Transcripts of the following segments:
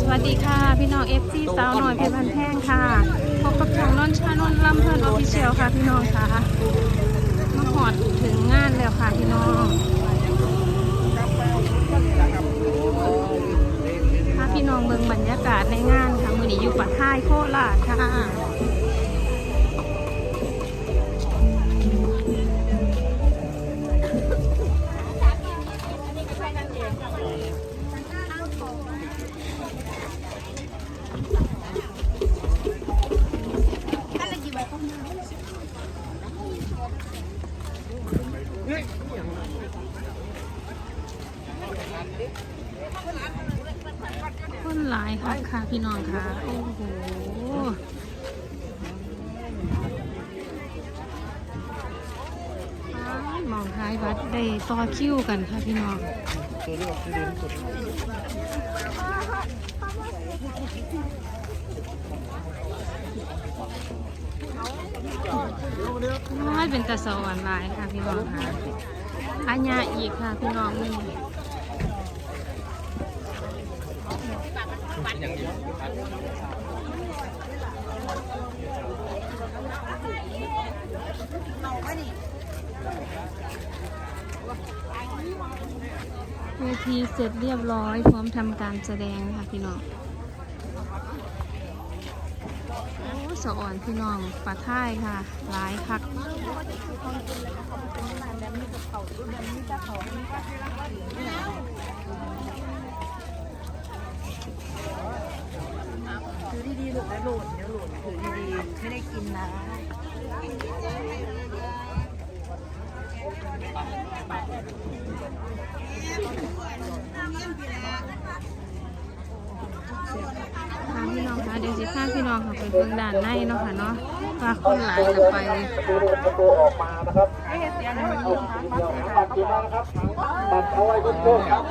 สวัสดีค่ะ พี่น้องเอฟซีสาวหน่อยเพชรพันแท่งค่ะพบกับช่องนนชานนลำเพลินออฟฟิเชียลค่ะพี่น้องค่ะมาหอดถึงงานแล้วค่ะพี่น้องพาพี่น้องเมืองบรรยากาศในงานค่ะมือนี้อยู่ปัดท้ายโคราชค่ะ พี่น้องค่ะ โอ้โหมองท้ายบัตรได้ต่อคิวกันค่ะพี่น้องน้อยเป็นตะสวรรค์ลายค่ะพี่น้องค่ะอัญญาอีกค่ะพี่น้องนี่ เวทีเสร็จเรียบร้อย พร้อมทำการแสดงค่ะพี่น้องโอ้สะอ่อนพี่น้องปลาท่ายค่ะ หลายคัก ถือ ดีๆลูกนะโหลดเดี๋ยวโหลดถือดีๆไม่ได้กินนะค่ะพี่น้องค่ะเดี๋ยวสิพาพี่น้องค่ะไปเบิ่งด้านในเนาะค่ะเนาะว่าคนหลายจะไปประตูออกมานะครับตัดอยู่นะครับตัดเอาไว้บนโต๊ะครับ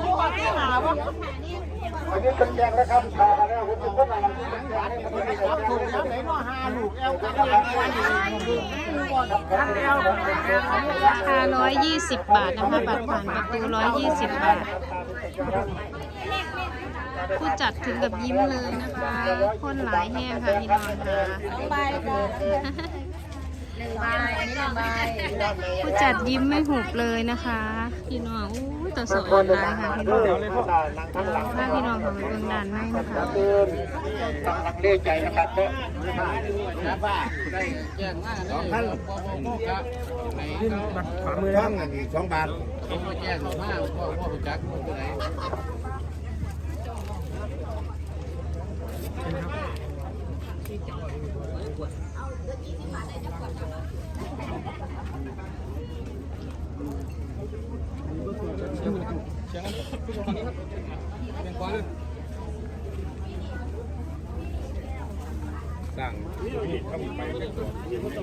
อันนี้เป็นแจงนะครับชาแล้วคุณเป็นคนอะไรครับถูกแล้วไหนมาหาลูกแอลกันเองราคา120 บาทนะคะบัตรผ่านประตู120 บาท ผู้จัดถึงกับยิ้มเลยนะคะคนหลายแห้งค่ะพี่น้องค่ะใบค่ะหนึ่งใบอันนี้หนึ่งใบผู้จัดยิ้มไม่หุบเลยนะคะ พี่น้องอู้ต่สวยหลายค่ะพี่น้องนั่งข้งหลังถ้าพี่น้องของเมืองด่านไม่นะคะเดินตั้งหลักเลี้ยใจนะครับเนาะสองพันยื่นบัตรขวามือนะครับสองบาทผมมาแจ้งหลวงพ่อพ่อพ่อจักค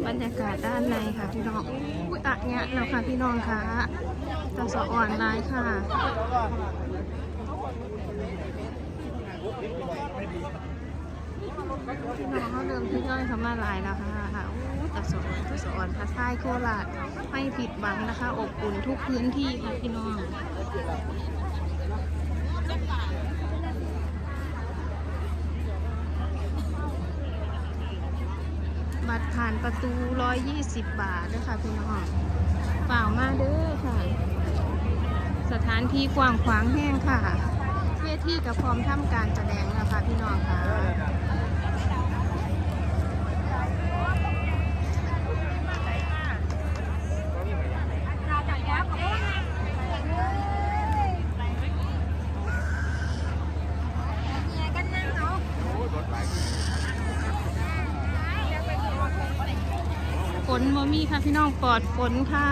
บรรยากาศด้านในค่ะพี่น้องอุ้ยอะเนี้ยแล้วค่ะพี่น้องค่ะตาสะอ่อนร้ายค่ะพี่น้องเขาเริ่มที่ย่อยเขามาหลายแล้วค่ะค่ะอู้ตาสะอ่อนตาสะอ่อนค่ะท้ายโคราชไม่ผิดหวังนะคะ อบอุ่นทุกพื้นที่ค่ะพี่น้อง บัตรผ่านประตู 120 บาทนะคะพี่น้องเปล่ามาเด้อค่ะ สถานที่กว้างขวางแห้งค่ะ เวทีกับพร้อมทำการแสดงนะคะพี่น้องค่ะ บ่มีค่ะพี่น้องปลอดฝนค่ะ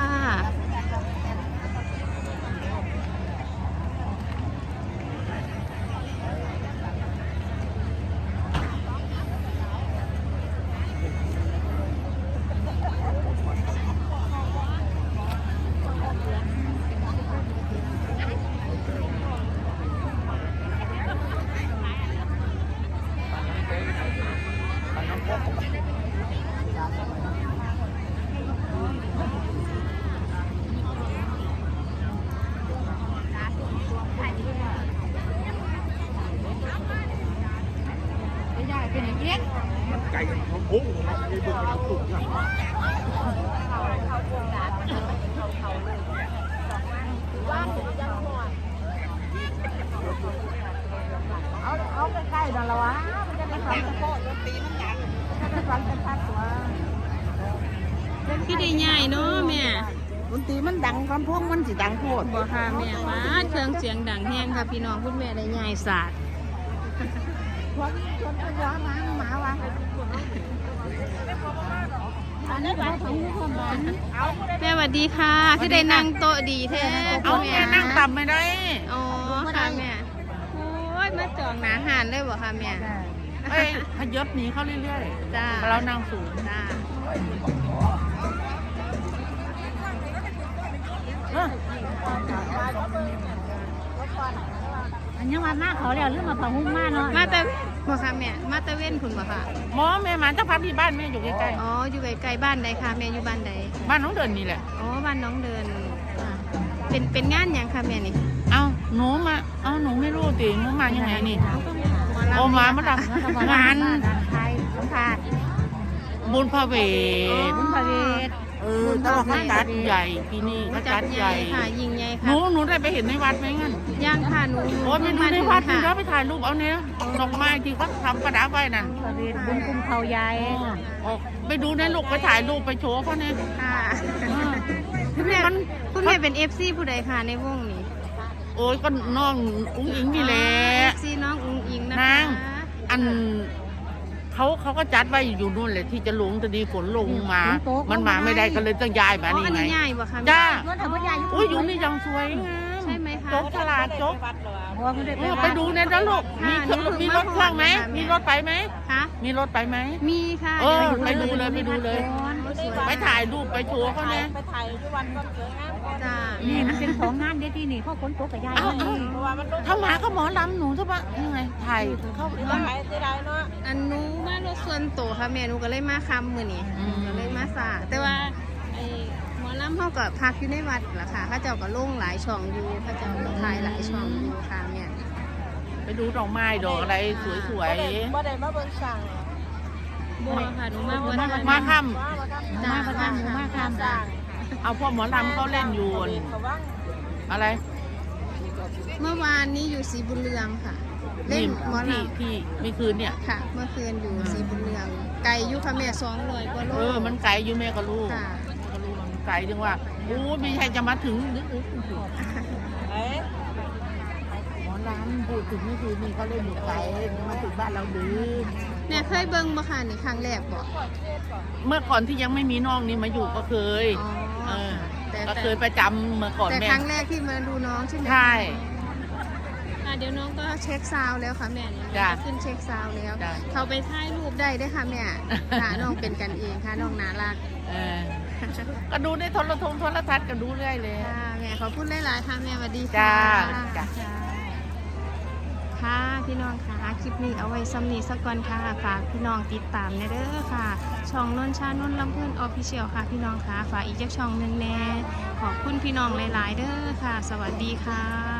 ไก่ของพุ่งนะไอ้เบิ่งมันตุ่มนะเอาเอาใกล้ๆนั่นละวะมันจะได้ฟังตะโกนดนตรีมันดังจะได้ฟังกันชัดตัวที่ได้ใหญ่เนาะแม่ดนตรีมันดังคำพวกมันสิดังโคตรบ่ค่ะแม่ว้าเครื่องเสียงดังแห้งค่ะพี่น้องคุณแม่ได้ใหญ่ศาสตร์พ วกชนก็ย้อนมาหมาวะอันนี้ไปถึงความหวานแม่สวัสดีค่ะคือได้นั่งโต๊ะดีแท้เอาแม่นั่งต่ำไม่ได้อ๋อค่ะแม่โอ้ยมาจองหนาหานเลยบ่ค่ะแม่เอ้ยพยศหนีเขาเรื่อยจ้าๆเรานั่งสูงจ้าอั นนี้มาหน้าเขาแล้วหรือมาเผาหุ้มมาเนาะมาแต่บ่ค่ะแม่มาแต่เว้นคุณบ่ค่ะหมอแม่มาจะพักที่บ้านแม่อยู่ใกล้อ๋ออยู่ไกลๆบ้านใดค่ะแม่อยู่บ้านใดๆบ้านน้องเดินนี่แหละ อ๋อบ้านน้องเดินอ่าเป็นเป็นงานหยังค่ะแม่นี่เอาหนูมา เอาหนูไม่รู้ติหนูมายังไงนี่หโอลำมามาดำงาน ไทยสัมภาษณ์บุญพระเวทบุญพระเวท เออแต่ว่าเขาจัดใหญ่ปีนี้เขาจัจัดดใหใหญ่ญ่ค่ะ ยิ่งใหญ่หค่ะนูหนูได้ไปเห็นในวัดไหมงั้นย่างค่ะหนูโอ้ยไปดูในเพิ่งวัดมาดูถึงแล้วค่ะไปถ่ายรูปเอาเนี้ยดอกไม้ที่เขาทำประดับไว้นั่นพระเวทบุญคุ้มเขาใหญ่ออกไปดูในลูกไปถ่ายรูปไปโชว์เขาเนี่ยค่ะเออคุณแม่มันคุณแม่เป็นเอฟซีผู้ใดค่ะในวงนี้โอ้ยก็น้องอุ้งอิงนี่แหละ เอฟซีน้องอุ้งอิงนะนางคะอัน เขาเขาก็จัดไว้อยู่นู่นแหละที่จะลงจะดีฝนลงมามันมาไม่ได้ก็เลยต้องย้ายมาอ๋อนี่อันไง นี้ใหญ่บ่คะจ้า รถถังพญายุอุ้ยอยู่นี่ยังสวยงามใช่ไหมคะโจ๊กฉลาดโจ๊กหัวมันได้เอไปอวัไปดดูเนี่ยนะลูกมีเครื่องมีรถเครื่องไหมมีรถไปไหม คะมีรถไปไหม มีค่ะเออดี๋ยวไปดูเลยไปดูเลยสวย ไปถ่ายรูปไปโชว์เขาเนี่ยจ้านี่มันเป็นสองงานเดียวที่นี่เขาขนตัวกับยายเอานี่เอาถ้าหมาก็หมอลำหนูใช่ปะยังไงถ่ายเข้าอันหนูมารถส่วนตัวค่ะแม่หนูก็เลยมาคำมือนี่อืมก็เลยมาสาแต่ว่าไอ้หมอลำเขาก็พักอยู่ในวัดล่ะค่ะเขาเจ้าก็ลงหลายช่องอยู่เขาเจ้าก็ถ่ายหลายช่องอยู่ค่ะแม่ไปดูดอกไม้ดอกอะไรสวยบั วค่ะหนูมาวันๆมาค่จ้ามาประทานหมูมาคามำเอาพวกหมอลำเขาเล่นอยู่ อะไร เมื่อวานนี้อยู่สีบุญเรืองค่ะ เล่นนี่หมอลที่ที่เมื่อคืนเนี่ยำค่ะ เมื่อคืนอยู่สีบุญเรือง ไก่อยู่ค่ะแม่สองร้อยกว่าโลเออ มันไกลอยู่แม่ก็รู้ค่ะก็รู้มันไกลจังว่าโอ้ไม่ใช่จะมาถึงนึกนึกหมอ ลำพูดถึงเมื่อคืนนี่เขาเล่นอยู่ไกลจะมาถึงบ้านเราดื้อแม่เคยเบิ่งบ่ค่ะนี่ครั้งแรกบ่เมื่อก่อนที่ยังไม่มีน้องนี่มาอยู่ก็เคยอ๋อเออแต่ก็แต่เคยประจำเมื่อก่อนแต่แม่ครั้งแรกที่มาดูน้องใช่ไหมคะใช่ค่ะเดี๋ยวน้องก็เช็คซาวด์แล้วค่ะแม่นี่จ้ะขึ้นเช็คซาวด์แล้ว จ้ะ เขาไปถ่ายรูปได้เด้วยค่ะแม่ค่ะน้องเป็นกันเองค่ะน้องน่ารัก เออก็ดูในโทรทัศน์โทรทัศน์ก็ดูเรื่อยเลย ค่ะแม่ขอพูดหลายๆค่ะแม่สวัสดีจ้าค่ะจ้า ค่ะ พี่น้องค่ะคลิปนี้เอาไว้ซ้ำนี้สักก่อนค่ะฝากพี่น้องติดตามในเด้อค่ะ ช่องนนชานนลำเพื่อนออฟฟิเชียลค่ะ พี่น้องค่ะฝากอีกจักช่องหนึ่งแน่ขอบคุณพี่น้องหลาย ๆ เด้อค่ะ สวัสดีค่ะ